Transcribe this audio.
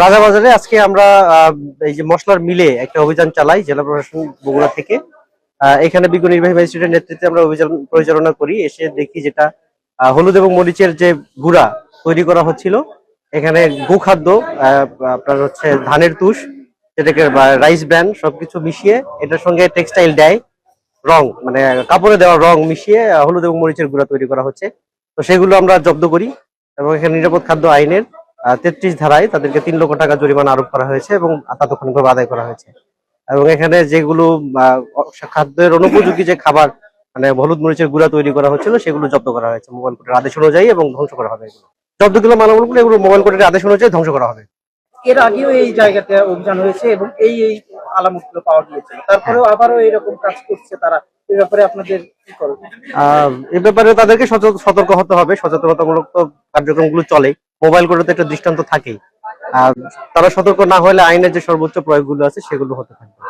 রাজাবাজারে আজকে আমরা এই যে মশলার মিলে একটা অভিযান চালাই জেলা প্রশাসন বগুড়া থেকে। এখানে বিজ্ঞ নির্বাহী ম্যাজিস্ট্রেটের নেতৃত্বে আমরা অভিযান পরিচালনা করি, এসে দেখি যেটা হলুদ এবং মরিচের যে গুঁড়া তৈরি করা হচ্ছিল, এখানে গোখাদ্য আপনার হচ্ছে ধানের তুষ, যেটাকে রাইস ব্র্যান্ড সবকিছু মিশিয়ে এটার সঙ্গে টেক্সটাইল দেয়, রং মানে কাপড়ে দেওয়া রং মিশিয়ে হলুদ এবং মরিচের গুঁড়া তৈরি করা হচ্ছে। তো সেগুলো আমরা জব্দ করি এবং এখানে নিরাপদ খাদ্য আইনের তেত্রিশ ধারায় তাদেরকে তিন লক্ষ টাকা জরিমানা আরোপ করা হয়েছে এবং তাৎক্ষণিকভাবে আদায় করা হয়েছে। এবং এখানে যেগুলো খাদ্যের অনুপযোগী যে খাবার মানে হলুদ মরিচের গুঁড়া তৈরি করা হচ্ছিল সেগুলো জব্দ করা হয়েছে মোবাইল কোর্টের আদেশ অনুযায়ী এবং ধ্বংস করা হবে এগুলো। জব্দগুলো মালামালগুলো এগুলো মোবাইল কোর্টের আদেশ অনুযায়ী ধ্বংস করা হবে। এর আগেও এই জায়গাতে অভিযান হয়েছে এবং এই এই আলামতগুলো পাওয়া গিয়েছিল। তারপরেও আবারও এরকম কাজ করছে তারা। এই ব্যাপারে আপনাদের কি করবে এ ব্যাপারে তাদেরকে সতর্ক হতে হবে। সচেতনতামূলক তো কার্যক্রমগুলো চলে মোবাইল গুলোতে একটা দৃষ্টান্ত থাকেই। আর তারা সতর্ক না হলে আইনের যে সর্বোচ্চ প্রয়োগগুলো আছে, সেগুলো হতে থাকবে।